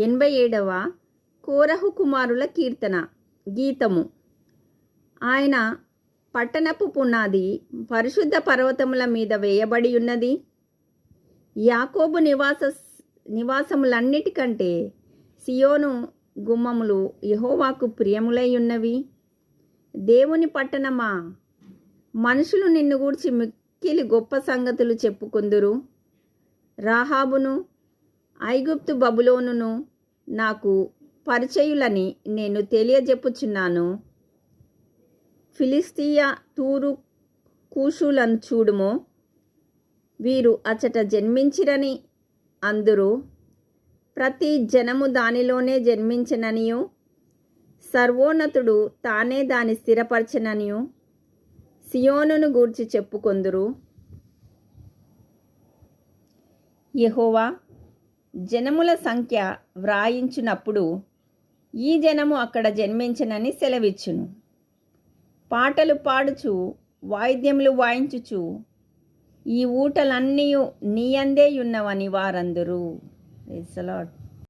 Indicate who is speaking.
Speaker 1: ఎనభై ఏడవ కోరహు కుమారుల కీర్తన గీతము. ఆయన పట్టణపు పునాది పరిశుద్ధ పర్వతముల మీద వేయబడి ఉన్నది యాకోబు నివాస నివాసములన్నిటికంటే సియోను గుమ్మములు యహోవాకు ప్రియములై ఉన్నవి దేవుని పట్టణమా? మనుషులు నిన్ను గూర్చి మిక్కిలి గొప్ప సంగతులు చెప్పుకుందురు. రాహాబును ఐగుప్తు బబులోనును నాకు పరిచయులని నేను తెలియజెప్పుచున్నాను. ఫిలిస్తీయ తూరు కూషులను చూడుము. వీరు అచట జన్మించిరని అందరూ ప్రతి జనము దానిలోనే జన్మించననియు. సర్వోన్నతుడు తానే దాని స్థిరపరచననియు. సియోనును గూర్చి చెప్పుకొందురు. యహోవా జనముల సంఖ్య వ్రాయించునప్పుడు ఈ జనము అక్కడ జన్మించనని సెలవిచ్చును. పాటలు పాడుచు వాయిద్యములు వాయించుచు ఈ ఊటలన్నీ నీయందే ఉన్నవని వారందరూ.